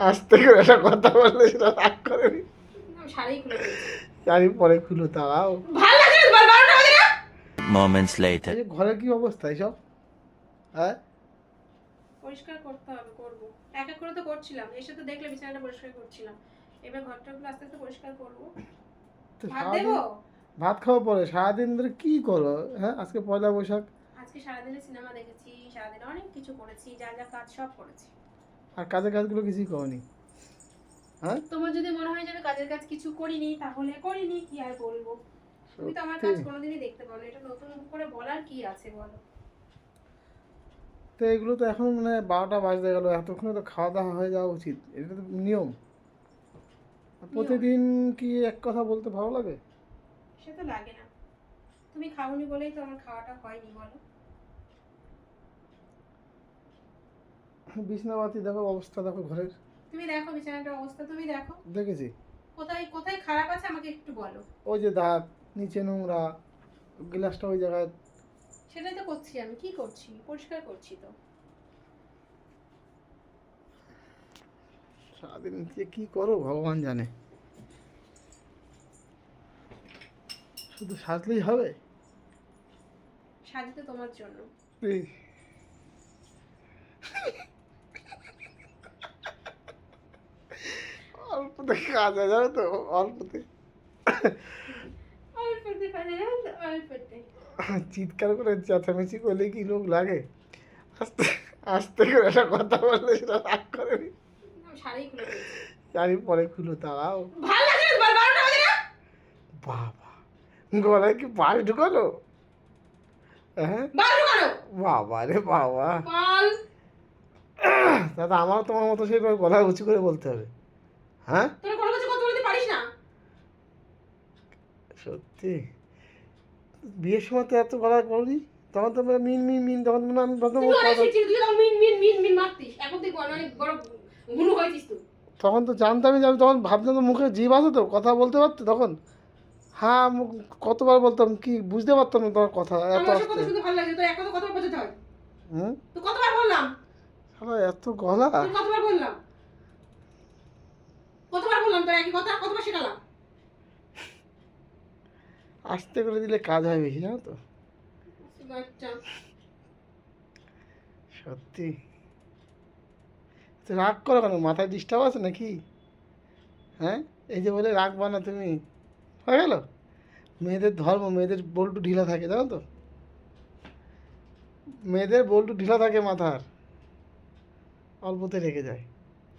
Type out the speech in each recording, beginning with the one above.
আস্তে করে একটা কথা বললে সেটা রাগ করে নি। আমি পরে খুলো না Moments later. ঘরের কি অবস্থা এইসব হ্যাঁ? পরিষ্কার করতে হবে করব। এক এক করে তো করছিলাম। এসে তো দেখলে বিছানাটা পরিষ্কার করছিলাম। এবার ঘরটাগুলো আস্তে আস্তে পরিষ্কার করব। তো ভাত দেবো? ভাত খাওয়ার পরে? সারাদিন ধরে কি করো? হ্যাঁ আজকে পয়লা বৈশাখ। আজকে সারাদিনে সিনেমা দেখেছি সারাদিনে অনেক কিছু করেছি যা যা কাজ সব করেছি। আর কাজের কাজগুলো কিছুই করনি। হ্যাঁ? তোমার যদি মনে হয় যে আমি কাজের কাজ কিছু করিনি তাহলে করিনি কি আর বলব? তুমি তো আমার কাজ কোনোদিনই দেখতে না। এটা নতুন করে বলার কি আছে বলো? তো এগুলো তো এখন মানে বারোটা বাজতে গেল এতক্ষণে তো খাওয়া দাওয়া হয়ে যাওয়া উচিত। এটা তো নিয়ম। প্রতিদিন কি এক কথা বলতে ভালো লাগে? সে তো লাগে না। তুমি খাওনি বলেই তো আমার খাওয়াটা হয়নি বলো। বিছনাবাতি দেখো অবস্থা দেখো ঘরের। তুমি দেখো বিছানাটার অবস্থা তুমি দেখো। দেখেছি। কোথায় কোথায় খারাপ আছে আমাকে একটু বলো। ওই যে দাগ নিচে নোংরা গ্লাসটা ওই জায়গায়। সেটাই তো করছি আমি কি করছি? পরিষ্কার করছি তো। সারাদিন যে কি করো ভগবান জানে। শুধু সাজলেই হবে? সাজিতে তোমার জন্য এই। অল্পতে কাজ হয়ে যাবে তো অল্পতে। চিৎকার করে চেঁচামেচি করলে কি লোক লাগে? আস্তে আস্তে করে একটা কথা বললে সেটা রাগ করে শাড়ি জানি পরে খুলো তারাও বাবা গলায় কি পাশ ঢুকালো? হ্যাঁ? বাবা রে বাবা। দাদা আমার তোমার মতো সেই গলায় উঁচু করে বলতে হবে। হ্যাঁ? তোরা কোনো কিছু করতে পারিস না? সত্যি? বিয়ের সময় তো এত গলা করনি তখন তো আমরা মিন মিন মিন তখন মনে আমি প্রথম মিন মিন মিন মিন মারতিস। এখন তুই অনেক বড় গুনু হয়েছিস তুই। তখন তো জানতামই যে আমি তখন ভাবতাম তো মুখে জিভ আছে তো কথা বলতে পারতো তখন। হ্যাঁ কতবার বলতাম কি বুঝতে পারতাম না তোমার কথা এত আস্তে। ভালো লাগে কতবার বোঝাতে হয়? হুম? তো কতবার বললাম? এত গলা। কতবার বললাম? কতবার একই কথা কতবার শেখালাম। আস্তে করে দিলে কাজ হয় বেশি জানো তো? সত্যি। তো রাগ করো কেন? মাথায় ডিস্টার্ব আছে নাকি? হ্যাঁ? এই যে বলে রাখবা না তুমি। হয়ে গেল? মেয়েদের ধর্ম মেয়েদের বল্টু ঢিলা থাকে জানো তো? মেয়েদের বল্টু ঢিলা থাকে মাথার। অল্পতে রেখে যায়।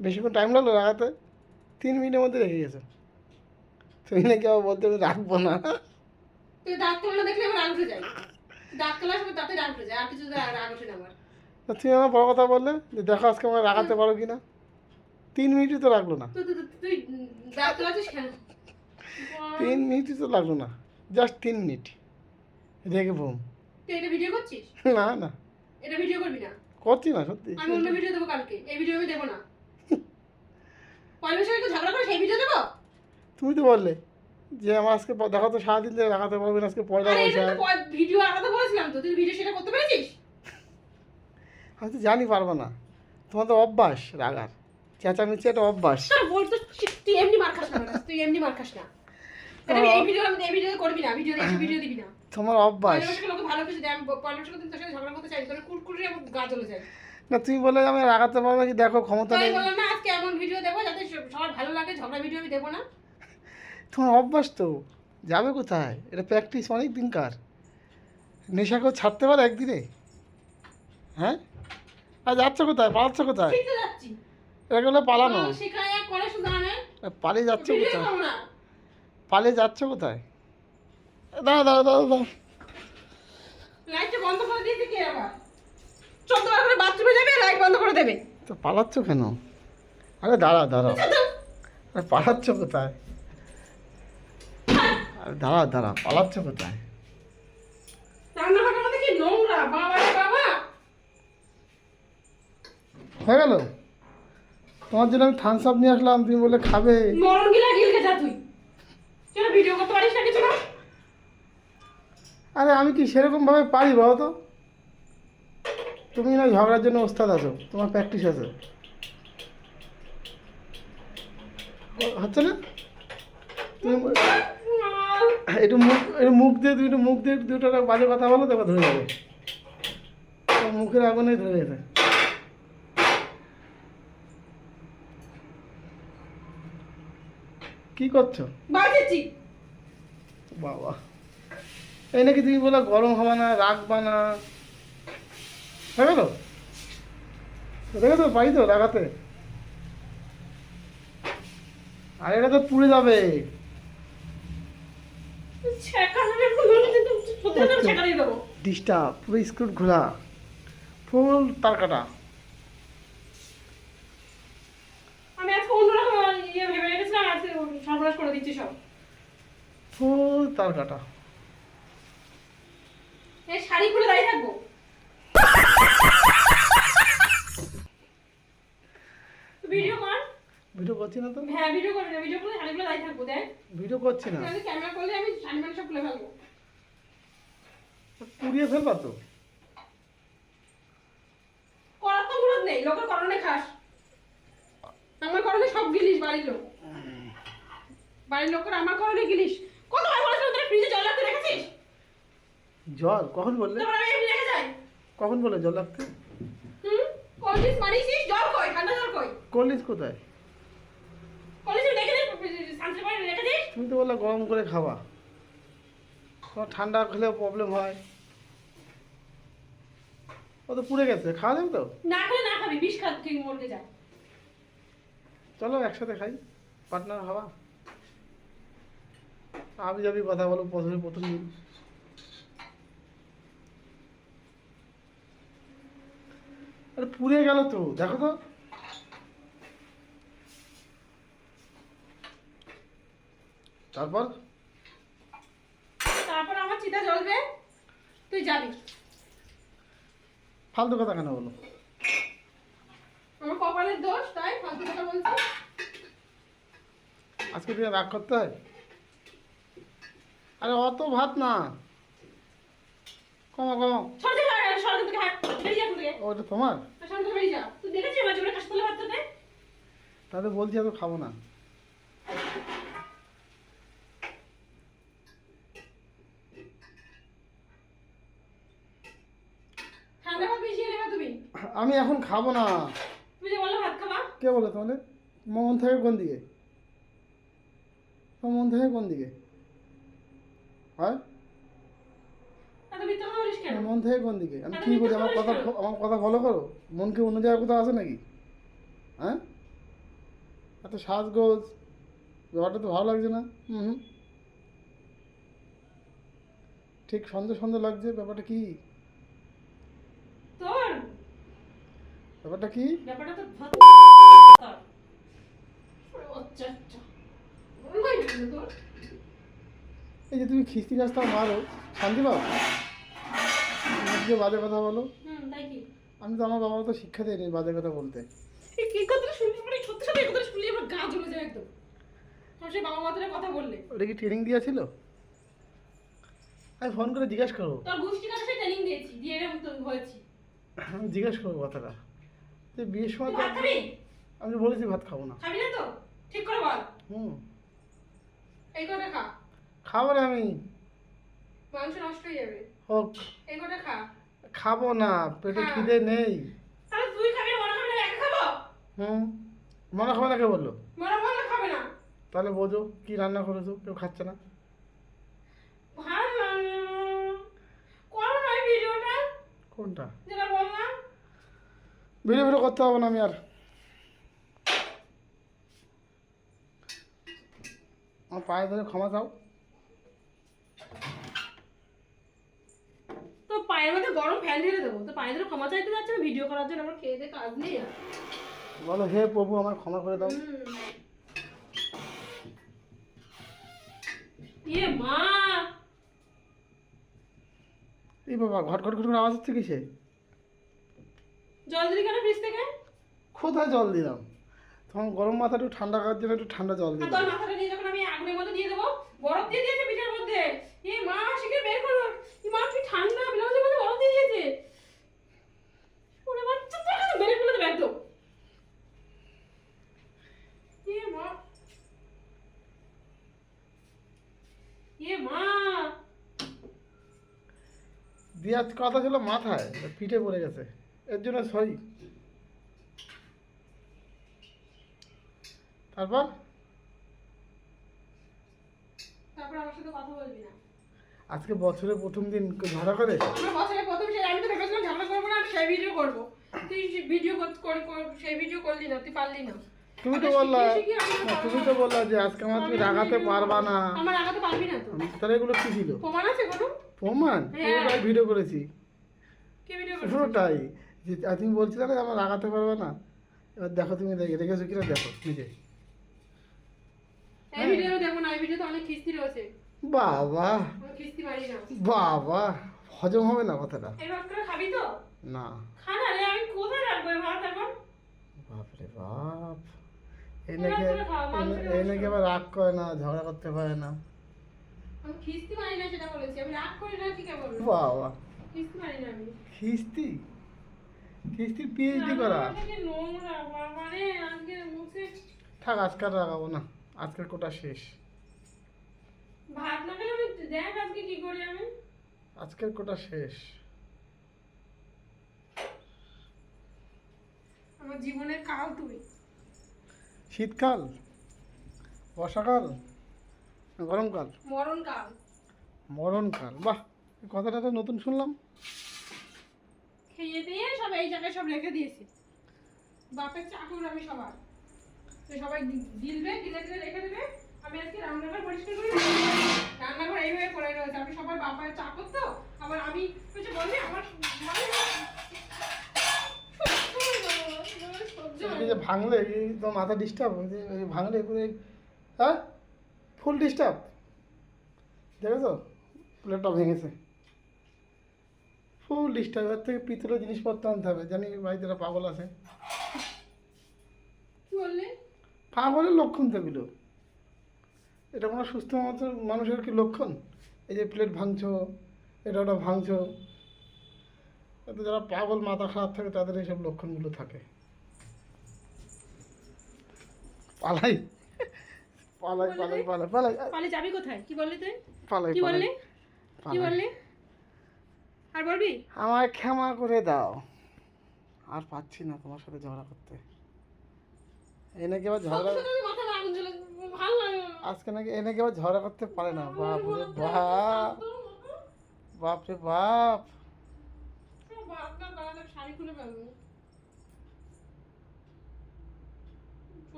বেশিক্ষণ টাইম লাগল রাখাতে তিন মিনিটের মধ্যে রেখে গেছে। তুমি নাকি আবার বলতে রাখব না। তুই দাঁত কেমন দেখলে আমার রাগ উঠে যায়। দাঁত সময় তাতে রাগ উঠে যায় আর কিছু রাগ রাগ না আমার। তুমি আমার বড় কথা বললে যে দেখো আজকে আমার রাখাতে পারো কি না তিন মিনিটই তো লাগল না। তিন মিনিটই তো লাগল না। জাস্ট তিন মিনিট। রেখে বুম। এটা ভিডিও করছিস? না না। এটা ভিডিও করবি না? করছি না সত্যি। আমি অন্য ভিডিও দেবো কালকে। এই ভিডিও আমি দেবো না। পয়লার সঙ্গে ঝগড়া করে সেই ভিডিও দেবো? তুমি তো বললে যে আমার আজকে দেখো তো সারাদিন ধরে রাখাতে পারবে না আজকে পয়লা বৈশাখ। ভিডিও আলাদা বলেছিলাম তো তুই ভিডিও সেটা করতে পেরেছিস? আমি তো জানি পারব না। তোমার তো অভ্যাস রাগার। চেঁচামেচি একটা অভ্যাস। তোর বল তো তুই এমনি মার খাস না তুই এমনি মার খাস না। আমি এই ভিডিও আমি এই ভিডিও করবি না ভিডিও এই ভিডিও দিবি না। তোমার অভ্যাস। ভালো কিছু দেয় আমি পয়লা বৈশাখে তোর সাথে ঝগড়া করতে চাই তোর কুরকুরি আমার গা জ্বলে যায়। না তুমি বলে আমি রাগাতে পারব কি? দেখো ক্ষমতা নেই। বললাম না আজকে এমন ভিডিও দেবো যাতে সবার ভালো লাগে ঝগড়া ভিডিও আমি দেবো না। তোমার অভ্যাস তো। যাবে কোথায়? এটা প্র্যাকটিস অনেক দিনকার নেশা করে ছাড়তে পারে একদিনে? হ্যাঁ? আর যাচ্ছ কোথায়? পালাচ্ছ কোথায়? এগুলো পালানো। পালিয়ে যাচ্ছ কোথায়? পালিয়ে যাচ্ছ কোথায়? দাঁড়া দাঁড়া দাঁড়া দাঁড়া লাইটটা বন্ধ করে দিয়েছে কে আবার? চোদ্দবার করে বাথরুমে যাবে লাইট বন্ধ করে দেবে। তো পালাচ্ছ কেন? আরে দাঁড়া দাঁড়া। আরে পালাচ্ছ কোথায়? আরে দাঁড়া দাঁড়া পালাচ্ছ কোথায়? রান্নাঘরটার মধ্যে কি নোংরা বাবা বাবা। হয়ে গেল? তোমার জন্য আমি থামস আপ নিয়ে আসলাম তুমি বলে খাবে। মরণ গিলা গিলকে যা তুই। ভিডিও করতে পারিস না কিছু না? আরে আমি কি সেরকমভাবে পারি বলো তো? তুমি না ঝগড়ার জন্য ওস্তাদ আছো তোমার প্র্যাকটিস আছে। হচ্ছে না? তুমি একটু মুখ একটু মুখ দিয়ে তুমি একটু মুখ দিয়ে দুটো বাজে কথা বলো তারপর ধরে যাবে। মুখের আগুনেই ধরে যেতে কি করছ? বাজেছি। বাবা। এই নাকি তুমি বলো গরম হবে না রাখবা না হয়ে গেল দেখো তো পাই তো রাখাতে আর এটা তো পুড়ে যাবে। ডিস্টার্ব পুরো স্ক্রুট ঘোরা ফুল তার কাটা। আমি আজকে অন্যরকম ইয়ে ভেবে রেখেছিলাম আজকে সর্বনাশ করে দিচ্ছি সব। ফুল তার কাটা। এই শাড়ি খুলে দাঁড়িয়ে থাকব ভিডিও কর ভিডিও করছি না তো? হ্যাঁ ভিডিও করে না ভিডিও করে শাড়ি খুলে দাঁড়িয়ে থাকব দেখ। ভিডিও করছি না? আমি ক্যামেরা করলে আমি শাড়ি মানে সব খুলে ফেলব। পুড়িয়ে ফেলবা তো? করার তো মুরত নেই লোকের করণে খাস। আমার করণে সব গিলিস বাড়ির লোক। বাড়ির লোকের আমার করণে গিলিস। কতবার বলেছিলাম তোরা ফ্রিজে জল রাখতে রেখেছিস? জল? কখন বললে? তারপর আমি রেখে যাই। কখন বললে জল রাখতে? হুম? কলিস মারিছিস জল কই? ঠান্ডা জল কই? কলিস কোথায় কলিস রেখে দিস শান্তি করে রেখে দিস তুমি তো বললে গরম করে খাওয়া। তোমার ঠান্ডা খেলেও প্রবলেম হয়। ও তো পুড়ে গেছে খাওয়া যাবে তো? না খেলে না খাবি বিষ খা ঠিক মরকে যা। চলো একসাথে খাই পার্টনার হওয়া। আমি যাবি কথা বলো প্রথমে প্রথম দিন। আরে পুড়ে গেল তো দেখো তো। তারপর? তারপর আমার চিতা জ্বলবে তুই যাবি। ফালতু কথা কেন বলো? আমার কপালের দোষ তাই ফালতু কথা বলছি। আজকে দিনে রাগ করতে হয়? আরে অত ভাত না। কমা কমা। ওটা তোমার? তুই তাহলে বলছি এত খাব না ঠান্ডা ভাত মিশিয়ে নেবে তুমি আমি এখন খাব না। তুমি যে বললে ভাত খাবা? কে বলে তাহলে মন থেকে কোন দিকে? মন থেকে কোন দিকে? হয়? মন থেকে কোন দিকে? আমি কি বলি? আমার কথা আমার কথা ফলো করো। মন কি অন্য জায়গায় কোথাও আছে নাকি? হ্যাঁ? এত সাজগোজ। ব্যাপারটা তো ভালো লাগছে না। হুম। ঠিক সন্দেহ সন্দেহ লাগছে। ব্যাপারটা কি তোর ব্যাপারটা কি? ব্যাপারটা তো এই যে তুমি খিস্তি গাছটা মারো শান্তি পাও? দিয়ে বাজে কথা বলো। আমি তো আমার বাবা তো শিক্ষা দেয়নি বাজে কথা বলতে। বললে। ওটা কি ট্রেনিং দিয়েছিল? আমি ফোন করে জিজ্ঞেস করব জিজ্ঞেস করব কথাটা। যে বিয়ের সময় ভাত খাবি? আমি তো বলেছি ভাত খাব না। খাবি না তো? ঠিক করে বল। হুম। এই কটা খা। খাব না আমি। মাংস নষ্ট হয়ে যাবে। হোক। এই কটা খা। খাব না পেটে। খিদে নেই। তাহলে তুই খাবি না মনে খাবি না একা খাব? হুম। মনে খাবে না কে বলল? মনে বললে খাবে না। তাহলে বোঝো কি রান্না করেছ? কেউ খাচ্ছে না। না। করো না কোনটা? ভিডিও ভিডিও করতে হবে না আমি আর। আমার পায়ে ধরে ক্ষমা চাও। তো পায়ের মধ্যে গরম ফ্যান ঢেলে দেবো। তো পায়ে ধরে ক্ষমা চাইতে যাচ্ছে না ভিডিও করার জন্য আমার খেয়ে দিয়ে কাজ নেই। বলো হে প্রভু আমার ক্ষমা করে দাও। ইয়ে মা। এই বাবা ঘট ঘট ঘট করে আওয়াজ হচ্ছে কিসে? কোথায় জল দিলাম? তখন গরম মাথা একটু ঠান্ডা করার জন্য একটু ঠান্ডা জল দিলাম। এ মা এ মা কথা ছিল মাথায় পিঠে পড়ে গেছে। এর জন্য সরি। তারপর? তারপর আমার সাথে কথা বলবি না। আজকে বছরের প্রথম দিন ঝগড়া করে? বছরের প্রথম সেই আমি তো ভেবেছিলাম ঝগড়া করব না সেই ভিডিও করব। তুই ভিডিও করে সেই ভিডিও করলি না তুই পারলি না। তুমি তো বললা তুমি তো বললা যে আজকে আমার তুমি রাগাতে পারবা না। আমার আগাতে পারবি না তো। তাহলে এগুলো কি ছিল? প্রমাণ আছে কোনো? প্রমাণ? হ্যাঁ। ভিডিও করেছি। কে ভিডিও করছিস? পুরোটাই আর তুমি বলছিলে না আমার রাগাতে পারবে না এবার দেখো তুমি দেখে রেখেছো কিনা দেখো নিজে। বাবা বাবা হজম হবে না কথাটা। না। বাপরে বাপ। এই নাকি এই নাকি আবার রাগ করে না ঝগড়া করতে পারে না। খিস্তি মারি না সেটা বলেছি আমি রাগ করি না কি কেমন বাবা। খিস্তি মারি না আমি। খিস্তি? খিস্তি পিএইচডি করা। থেকে আজকে আর রাগাবো না আজকের কোটা শেষ। ভাত না খেলে আমি দেখ আজকে কি করি আমি। আজকের কোটা শেষ। আমার জীবনের কাল তুই। শীতকাল বর্ষাকাল গরমকাল? মরণকাল। মরণকাল বাহ কথাটা তো নতুন শুনলাম। খেয়ে দিয়ে সব এই জায়গায় সব রেখে দিয়েছি। বাপের চাকর আমি সবার। তো সবাই গিলবে গিলে গিলে রেখে দেবে। আমি আজকে রান্নাঘর পরিষ্কার করি রান্নাঘর এইভাবে পড়ে রয়েছে। আমি সবার বাবার চাকর তো। আবার আমি কিছু বললে আমার ভাঙলে তো মাথা ডিস্টার্ব ভাঙলে পুরো হ্যাঁ? ফুল ডিস্টার্ব দেখেছ? প্লেটটা ভেঙেছে। ফুল ডিস্টার্ব এর থেকে পিতলের জিনিসপত্র আনতে হবে। জানি বাড়িতে পাগল আছে। পাগলের লক্ষণ তো এগুলো। এটা কোনো সুস্থ মতো মানুষের কি লক্ষণ? এই যে প্লেট ভাঙছো এটা ওটা ভাঙছো। এতে যারা পাগল মাথা খারাপ থাকে তাদের এইসব লক্ষণগুলো থাকে। পালাই। পালাই পালাই পালাই পালাই। পালে যাবি কোথায়? কি বললি তুই? পালাই কি বললি? কি বললি? আর বলবি? আমায় ক্ষমা করে দাও। আর পাচ্ছি না তোমার সাথে ঝগড়া করতে। এই নাকি আবার ঝগড়া আজকে নাকি এ নাকি আবার ঝগড়া করতে পারে না। বাপ। রে বাপ। বাপ রে বাপ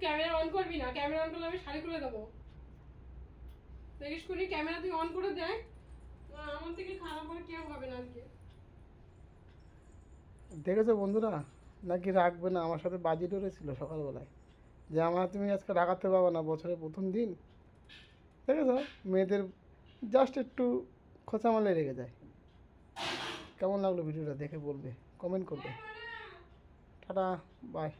ক্যামেরা অন করবি না? ক্যামেরা অন করলে আমি শাড়ি খুলে দেবো। দেখিস ক্যামেরা তুই অন করে আহ, দেখেছ বন্ধুরা? নাকি রাখবে না? আমার সাথে বাজি ধরেছিল সকালবেলায়। যে আমার তুমি আজকে রাখাতে পারবে না, বছরের প্রথম দিন। দেখেছ? মেয়েদের জাস্ট একটু খোঁচামালে রেগে যায়। কেমন লাগল ভিডিওটা দেখে বলবে কমেন্ট করবে। Tata bye